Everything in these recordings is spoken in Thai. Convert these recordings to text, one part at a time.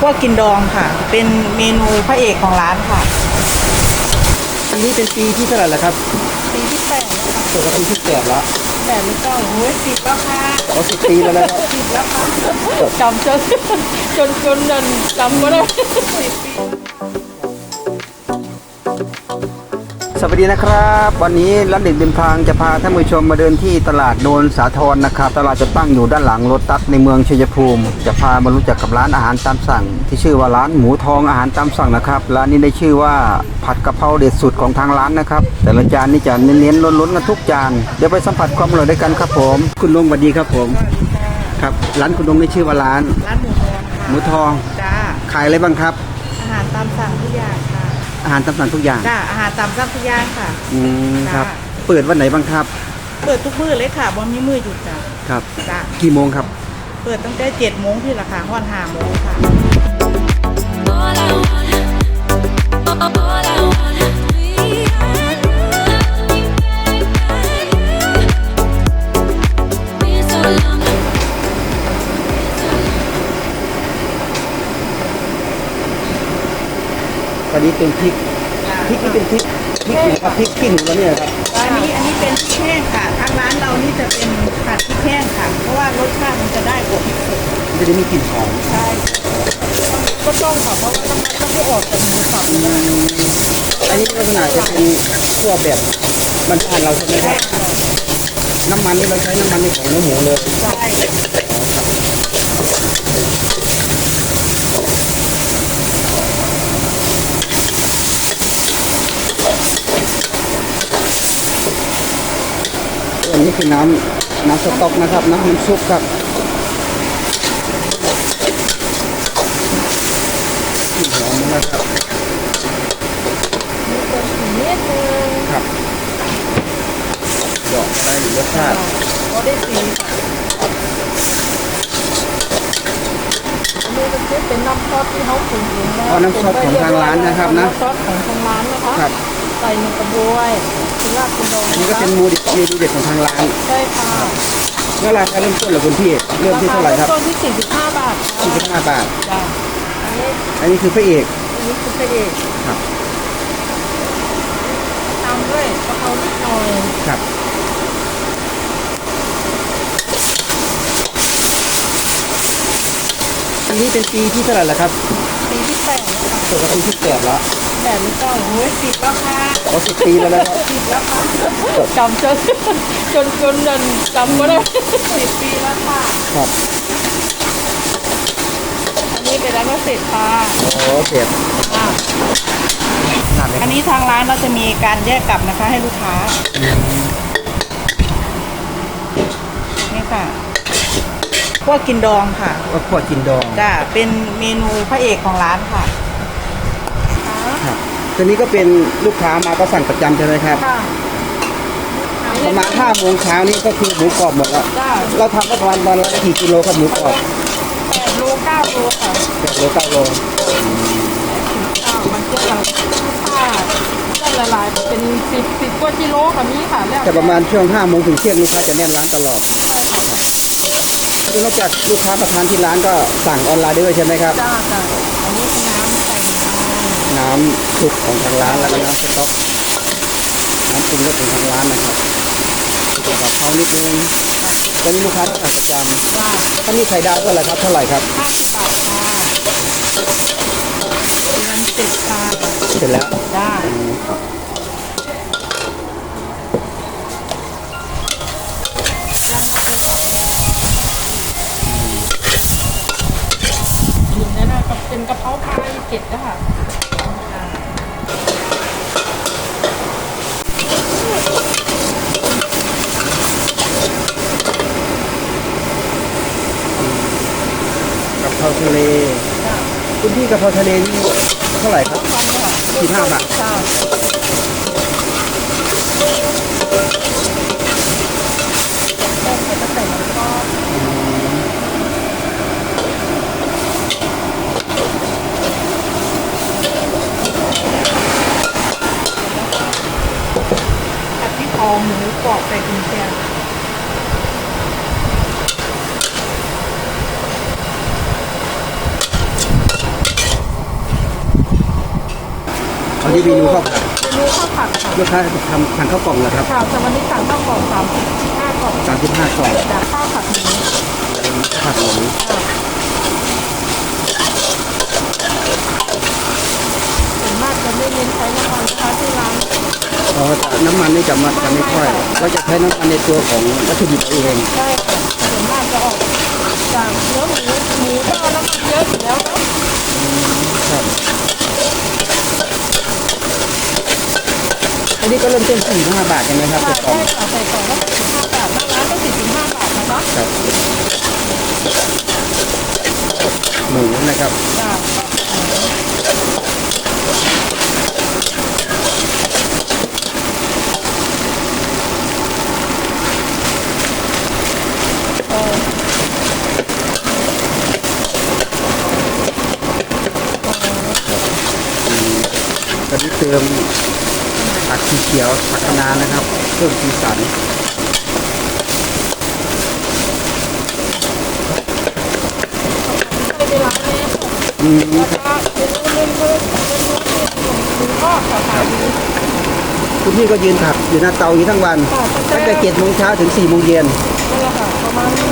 พวกกินดองค่ะ เป็นเมนูพระเอกของร้านค่ะ อันนี้เป็นปีที่เท่าไหร่แล้วครับปีที่แปดเปิดมาปีที่แปดแล้วแปดหรือเก้าโอ้ยสิบแล้วค่ะอ๋อสิบปีแล้วนะครับสิบแล้วค่ะจำจนจนจนจนจำก็ได้ส วัสดีนะครับ วันนี้ร้านเด็กริมทางจะพาท่านผู้ชมมาเดินที่ตลาดโนนสาทรนะครับ ตลาดจะตั้งอยู่ด้านหลังรถตัสในเมืองชัยภูมิ จะพามารู้จักกับร้านอาหารตามสั่ง ที่ชื่อว่าร้านหมูทองอาหารตามสั่งนะครับร้านนี้ได้ชื่อว่าผัดกะเพราเด็ดสุดของทางร้านนะครับ แต่ละจานนี่จะเน้นๆล้นๆกันทุกจานเดี๋ยวไปสัมผัสความอร่อยด้วยกันครับผม คุณลุงสวัสดีครับผมครับร้านคุณลุงได้ชื่อว่าร้าน ร้านหมูทองค่ะหมูทองจ้าขายอะไรบ้างครับ อาหารตามสั่งทุกอย่างค่ะ อาหารตามสั่งทุกอย่างจ้าอาหารตามสั่งทุกอย่างค่ะ อืมครับ จ้าเปิดวันไหนบ้างครับเปิดทุกมื้อเลยค่ะบ่มีมื้อหยุดจ้ะครับ จ้ากี่โมงครับ เปิดตั้งแต่เจ็ดโมงที่ราคาห้อนห้าโมงค่ะ All I want, all I want, me and ตอนนี้เป็นพริกพริกนี่เป็นพริกพริกไหนครับพริกขี้หนูแล้วเนี่ยครับอันนี้อันนี้เป็นพริกแห้งค่ะทางร้านเรานี่จะเป็นผัดพริกแห้งค่ะ เพราะว่ารสชาติมันจะได้กว่าพริกสดมันจะได้มีกลิ่นหอมใช่ก็ต้องค่ะเพราะว่าต้องต้องให้ออกจากหมูสับนะอันนี้ลักษณะจะเป็นขั้วแบบบ้านๆเราใช่ไหมครับน้ำมันนี่เราใช้น้ำมันในของเนื้อหมูเลยใช่ นนี้คือน้ำน้ำสต๊อกนะครับน้ำน้ำซุปครับกลิ่นหอมนะครับนิดนึงครับดอกได้รสชาติก็ได้สีค่ะอันนี้ก็จะเป็นน้ำซอสที่เขาปรุงเองนะอ๋อน้ำซอสของทางร้านนะครับนะน้ำซอสของทางร้านนะคะครับใส่ในกระบวย คุณลาบคุณดองอันนี้ก็เป็นเมนูเด็ดเมนูเด็ดของทางร้านใช่ค่ะแล้วราคาเริ่มต้นเหรอคุณพี่เริ่มที่เท่าไหร่ครับต้นที่ 45 บาทค่ะ45บาท จ้ะอันนี้อันนี้คือพระเอก อันนี้คือพระเอกครับ ตามด้วยกะเพรานิดหน่อยครับอันนี้เป็นปีที่เท่าไหร่แล้วครับปีที่แปดแล้วค่ะเปิดมาปีที่แปดแล้ว แปดหรือเก้าโอ้ยสิบแล้วค่ะอ๋อสิบปีแล้วนะครับ สิบแล้วค่ะจำจนจนจนจนจำก็ได้สิบปีแล้วค่ะ ครับ อันนี้เป็นร้านเกษตรปลาโอ้เสียบอะขนาดเลยอันนี้ทางร้านเราจะมีการแยกกลับนะคะให้ลูกค้า นี่ค่ะพวกกินดองค่ะ ก็ขวดกินดอง จ้าเป็นเมนูพระเอกของร้านค่ะ ครับตัวนี้ก็เป็นลูกค้ามาก็สั่งประจำใช่ไหมครับ ค่ะประมาณห้าโมงเช้านี่ก็คือหมูกรอบหมดแล้วจ้าเราทำก็ประมาณวันละกี่กิโลครับหมูกรอบแปดโลเก้าโลค่ะแปดโลเก้าโลเก้ามันจะหลังป้าจะละลายเป็นสิบสิบกว่ากิโลค่ะนี้ค่ะแล้วแต่ประมาณช่วงห้าโมงถึงเที่ยงลูกค้าจะแน่นร้านตลอดใช่ค่ะคือนอกจากลูกค้ามาทานที่ร้านก็สั่งออนไลน์ด้วยใช่ไหมครับ จ้าจ้าอันนี้คือน้ำใส่น้น้ำ ซุปของทางร้านแล้วก็น้ำสต๊อกน้ำปรุงรสของทางร้านนะครับกับเขานิดนึงตอนนี้ลูกค้าต้องสั่งประจำจ้าำถ้ามีไข่ดาวเท่าไหร่ครับเท่าไหร่ครับห้าสิบบาทค่ะเงินเจ็ดค่ะเสร็จแล้วจ้า อืมครับ อยู่นั่นนะครับเป็นกระเพราปลาเก็ดนะคะ กับเพราทะเล จ้า คุณพี่ กะเพราทะเลนี่เท่าไหร่ครับวันนี้ค่ะสิบห้าบาท จ้าแป้งก็จะใส่น้ำซอส ผัดพริกทองหมูกรอบใส่กุนเชียง ก นี้เมนูข้าวผัดเมนูข้าวผัดค่ะลูกค้าทำทานข้าวกล่องเหรอครับค่ะแต่วันนี้สั่งข้าวกล่องสามสิบห้ากล่องสามสิบห้ากล่องจากข้าวผัดหมูผัดหมูส่วนมากจะไม่เน้นใช้น้ำมันนะคะที่ร้านอ๋อน้ำมันนี่จะมาจะไม่ค่อยก็จะใช้น้ำมันในตัวของวัตถุดิบเองใช่ค่ะส่วนมากจะออกจากเนื้อหมูหมูก็น้ำมันเยอะอยู่แล้วเนาะ ครับอั นนี้ก็เริ่มต้นสี่ห้าบาทใช่ไหมครับค่ะเป็นกล่องใช่ค่ะใส่กล่องละสิบห้าบาทหน้าร้านก็สี่สิบห้าบาทนะคะครับหมูนะครับจ้าเออตอนนี้เติมผัก สีเขียวผักคะน้านะครับ เพิ่มสีสันอืมคุณพี่ก็ยืนผัดอยู่หน้าเตาอยู่ทั้งวันตั้งแต่เจ็ดโมงเช้าถึงสี่โมงเย็นนั่นแหละค่ะประมาณนี้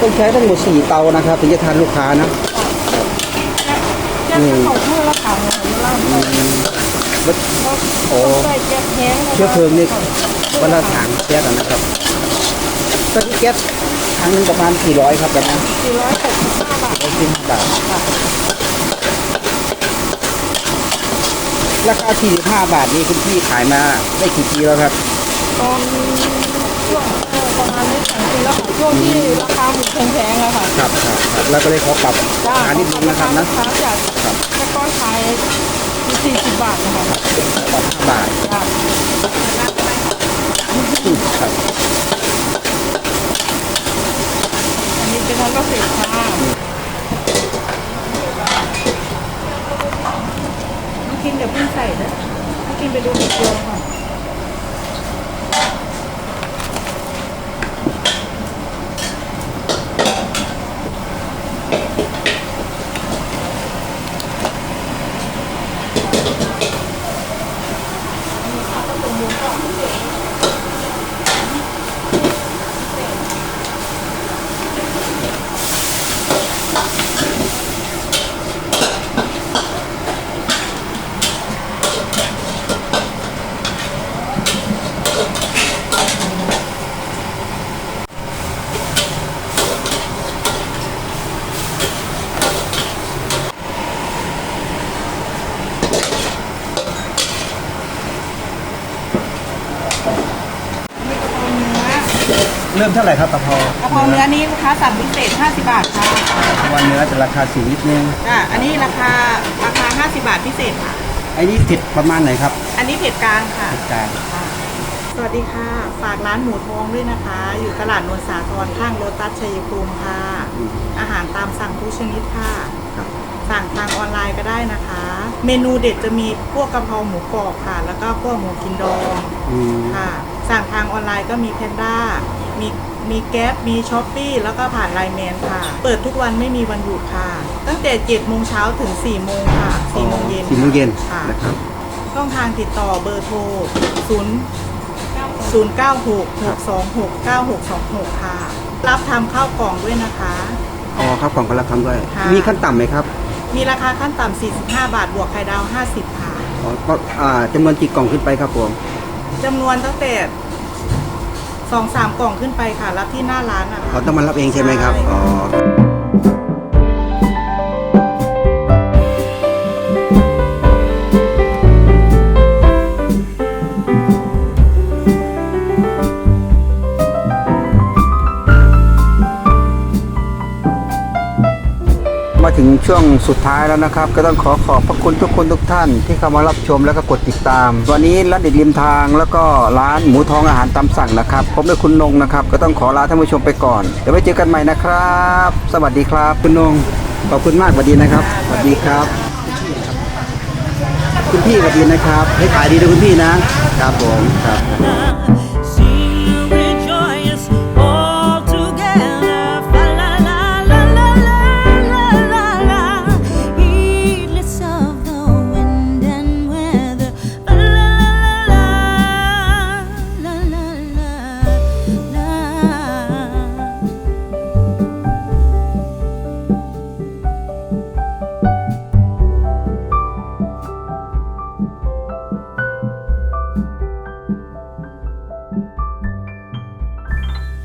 ต้องใช้ทั้งหมดสี่เตานะครับ ถึงจะทานลูกค้านะ แก๊สเขาเมื่อละถังเหมือนล่างก็แล้วโอ้ได้แก๊สแห้งเชื้อเพลิงนี่วันละถังแก๊สอะนะครับตอนนี้แก๊สถังหนึงประมาณกี่ร้อยครับแบบนั้นสี่ร้อยหกสิบห้าบาทร้อยสิบบาทราคาสี่สิบห้าบาทนี่คุณพี่ขายมาได้กี่ปีแล้วครับตอนช่วงเออ ประมาณนี้สองปีแล้วค่ะช่วงที่ราคาหมูแพงๆอะค่ะครับครับครับแล้วก็เลยขอปรับจ้าราคานิดนึงนะครับนะราคาจากครับแค่ก้อนขายสี่สิบบาทนะคะปรับห้าบาทจ้าอืมครับ อันนี้เป็นทางเกษตรค่ะ น้องกินเดี๋ยวเพิ่งใส่นะน้องกินไปดูเดียวค่ะ เริ่มเท่าไหร่ครับกะเพรากะเพราเนื้อนี้ลูกค้าสั่งพิเศษ 50 บาทค่ะวันเนื้อจะราคาสูงนิดนึงจ้ะอันนี้ราคาราคา 50 บาทพิเศษค่ะ ไอ้นี่เผ็ดประมาณไหนครับอันนี้เผ็ดกลางค่ะ เผ็ดกลางค่ะสวัสดีค่ะ ฝากร้านหมูทองด้วยนะคะ อยู่ตลาดนนสาทรข้างโรตัสชัยภูมิค่ะอืมอาหารตามสั่งทุกชนิดค่ะครับสั่งทางออนไลน์ก็ได้นะคะ เมนูเด็ดจะมีพวกกะเพราหมูกรอบค่ะ แล้วก็พวกหมูกินดองอืมค่ะ สั่งทางออนไลน์ก็มีเพนด้า มีมีแก๊ปมีช้อปปี้แล้วก็ผ่านไลน์แมนค่ะ เปิดทุกวันไม่มีวันหยุดค่ะ ตั้งแต่7โมงเช้าถึง4โมงค่ะ4โมงเย็นสี่โมงเย็นค่ะนะครับช่องทางติดต่อเบอร์โทร0 0 9 6 6 2 6 9 6 2 6ค่ะ รับทำข้าวกล่องด้วยนะคะอ๋อครับกล่องก็รับทำด้วย ค่ะ มีขั้นต่ำไหมครับมีราคาขั้นต่ำ45 บาทบวกไข่ดาว 50 ค่ะ อ๋อก็อ่าจำนวนกี่กล่องขึ้นไปครับผมจำนวนตั้งแต่ สองสามกล่องขึ้นไปค่ะรับที่หน้าร้านนะคะเราต้องมารับเองใช่ไหมครับใช่อ๋อ มาถึงช่วงสุดท้ายแล้วนะครับ ก็ต้องขอขอบพระคุณทุกคนทุกท่าน ที่เข้ามารับชมแล้วก็กดติดตาม วันนี้ร้านเด็ดริมทางแล้วก็ร้านหมูทองอาหารตามสั่งนะครับผมและคุณนงนะครับ ก็ต้องขอลาท่านผู้ชมไปก่อนเดี๋ยวไว้เจอกันใหม่นะครับ สวัสดีครับ คุณนงขอบคุณมากสวัสดีนะครับสวัสดีครับ คุณพี่สวัสดีนะครับ ให้ขายดีนะคุณพี่นะครับผมครับ